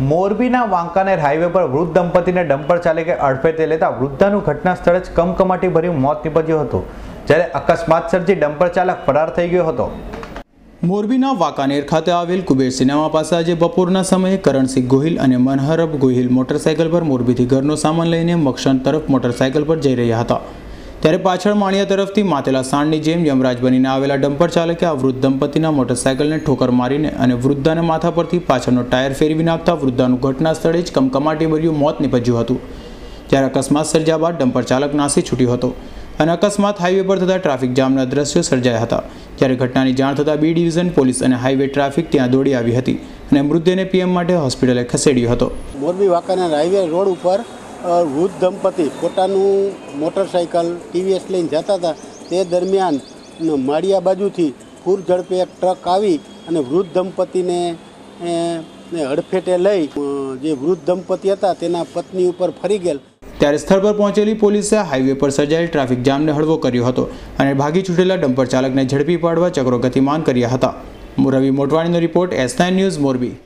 મોરબીના વાંકાનેર હાઈવે પર વૃદ્ધ દંપતીને ડમ્પર ચાલકે અડફેટે લેતા વૃદ્ધાનું ઘટના સ્થળે જ કમકમાટી ભર્યું મોત નીપજ્યું હતું, જ્યારે અકસ્માત સર્જી ડમ્પર ચાલક ફરાર થઈ ગયો હતો. મોરબીના વાંકાનેર ખાતે આવેલ કુબેર સિનેમા પાસે આજે બપોરના સમયે કરણસિંહ ગોહિલ અને મનહરબ ગોહિલ મોટરસાયકલ પર મોરબીથી ઘરનો સામાન લઈને મક્ષણ તરફ મોટરસાયકલ પર જઈ રહ્યા હતા. ત્યારે પાછળ માણિયા તરફથી માતેલા સાણની જેમ યમરાજ બનીને આવેલા ડમ્પર ચાલકે આ વૃદ્ધ દંપતીના મોટરસાયકલને ઠોકર મારીને અને વૃદ્ધાને માથા પરથી પાછળનો ટાયર ફેરવી નાખતા વૃદ્ધાનું ઘટના સ્થળે જ કમકમાટી ભર્યું મોત નીપજ્યું હતું. જ્યારે અકસ્માત સર્જ્યા બાદ ડમ્પર ચાલક નાસી છૂટ્યો હતો અને અકસ્માત હાઈવે પર થતા ટ્રાફિક જામના દ્રશ્યો સર્જાયા હતા. જ્યારે ઘટનાની જાણ થતાં બી ડિવિઝન પોલીસ અને હાઈવે ટ્રાફિક ત્યાં દોડી આવી હતી અને મૃતદેહને પીએમ માટે હોસ્પિટલે ખસેડ્યો હતો. મોરબી વાંકાનેર હાઈવે રોડ ઉપર વૃદ્ધ દંપતી પોતાનું મોટરસાઇકલ ટીવીએસ લઈને જતા હતા. તે દરમિયાન માળિયા બાજુથી પૂર ઝડપે એક ટ્રક આવી અને વૃદ્ધ દંપતીને હડફેટે લઈ જે વૃદ્ધ દંપતી હતા તેના પત્ની ઉપર ફરી ગયેલ. ત્યારે સ્થળ પર પહોંચેલી પોલીસે હાઈવે પર સર્જાયેલ ટ્રાફિક જામને હળવો કર્યો હતો અને ભાગી છૂટેલા ડમ્પર ચાલકને ઝડપી પાડવા ચક્રો ગતિમાન કર્યા હતા. Ravi મોટવાણીનો report S nine news Morbi.